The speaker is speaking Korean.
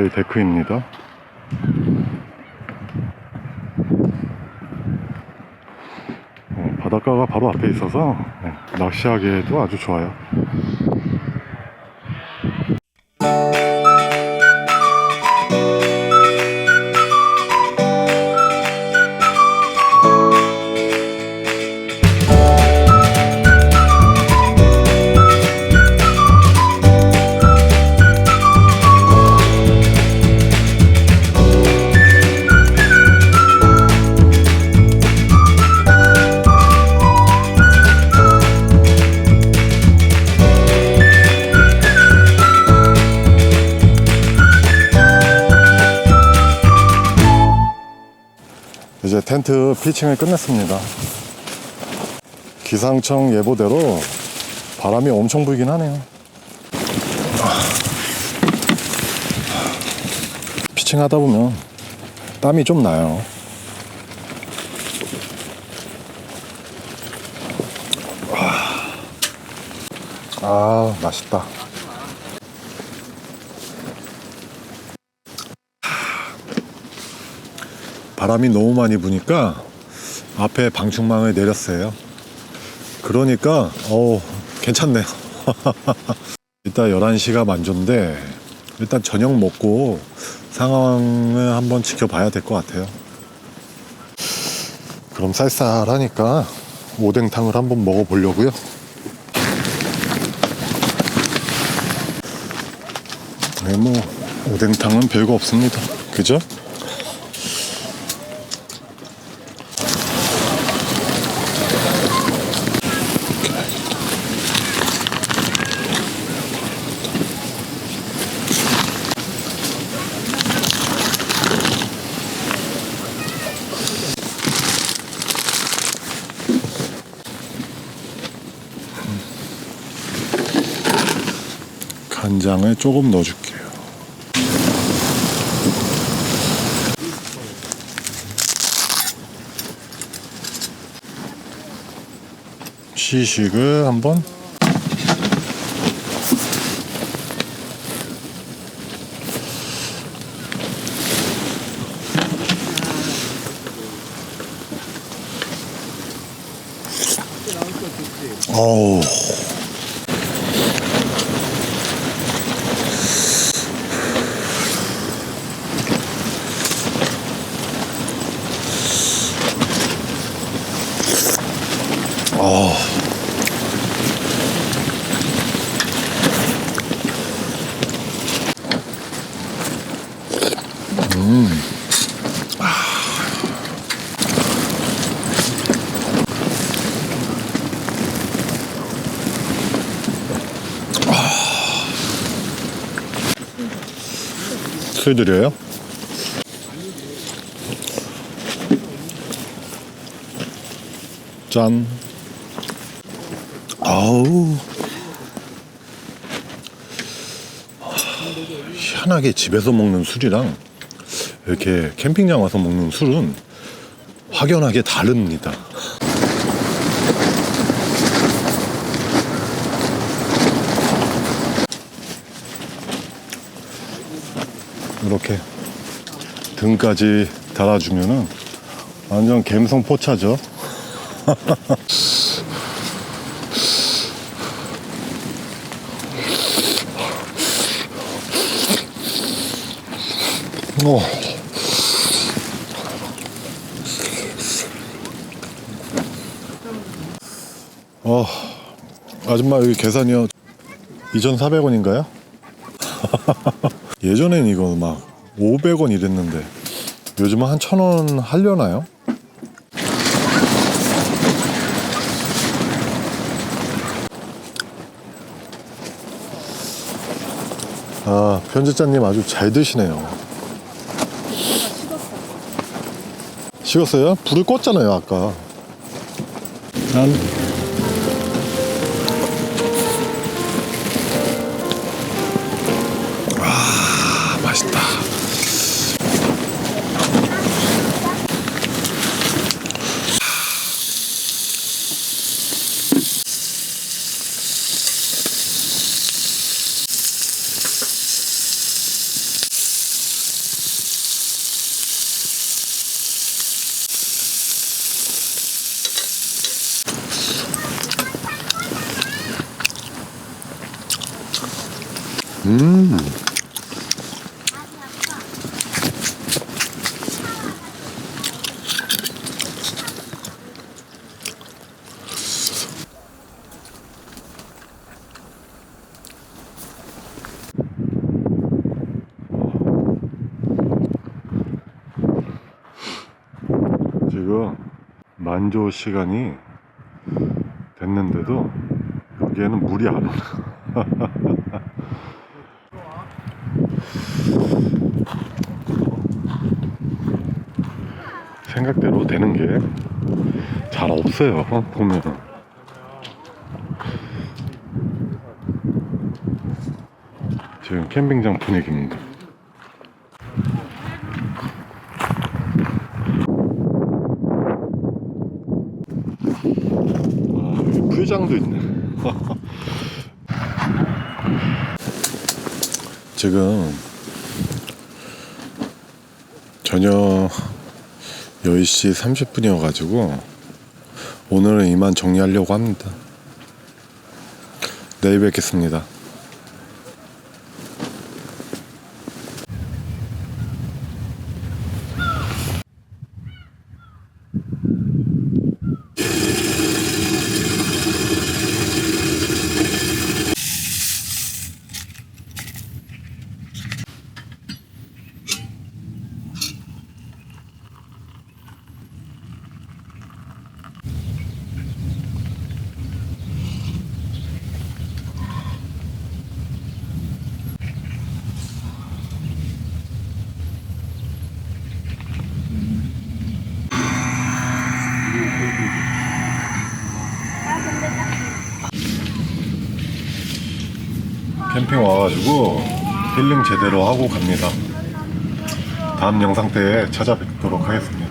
저희 데크입니다. 어, 바닷가가 바로 앞에 있어서 네, 낚시하기에도 아주 좋아요. 이제 텐트 피칭을 끝냈습니다. 기상청 예보대로 바람이 엄청 불긴 하네요. 피칭 하다 보면 땀이 좀 나요. 아, 맛있다. 바람이 너무 많이 부니까 앞에 방충망을 내렸어요. 그러니까 어 괜찮네요. 일단 11시가 만조인데 일단 저녁 먹고 상황을 한번 지켜봐야 될 것 같아요. 그럼 쌀쌀하니까 오뎅탕을 한번 먹어보려고요. 네, 뭐 오뎅탕은 별거 없습니다. 그죠? 간장을 조금 넣어줄게요. 시식을 한번 어우 어. 술 드려요? 짠. 아우. 희한하게 집에서 먹는 술이랑 이렇게 캠핑장 와서 먹는 술은 확연하게 다릅니다. 이렇게 등까지 달아주면은 완전 갬성 포차죠. 어. 어, 아줌마 여기 계산이요. 2,400원인가요? 예전엔 이거 막 500원 이랬는데 요즘은 한 1,000원 하려나요? 아, 편집자님 아주 잘 드시네요. 식었어요? 불을 껐잖아요, 아까. 난 음. 지금 만조 시간이 됐는데도 여기에는 물이 안 오나. 생각대로 되는 게 잘 없어요. 보면. 지금 캠핑장 분위기입니다. 아, 풀장도 있네. 지금 저녁 10시 30분이어가지고 오늘은 이만 정리하려고 합니다. 내일 뵙겠습니다. 캠핑 와가지고 힐링 제대로 하고 갑니다. 다음 영상 때 찾아뵙도록 하겠습니다.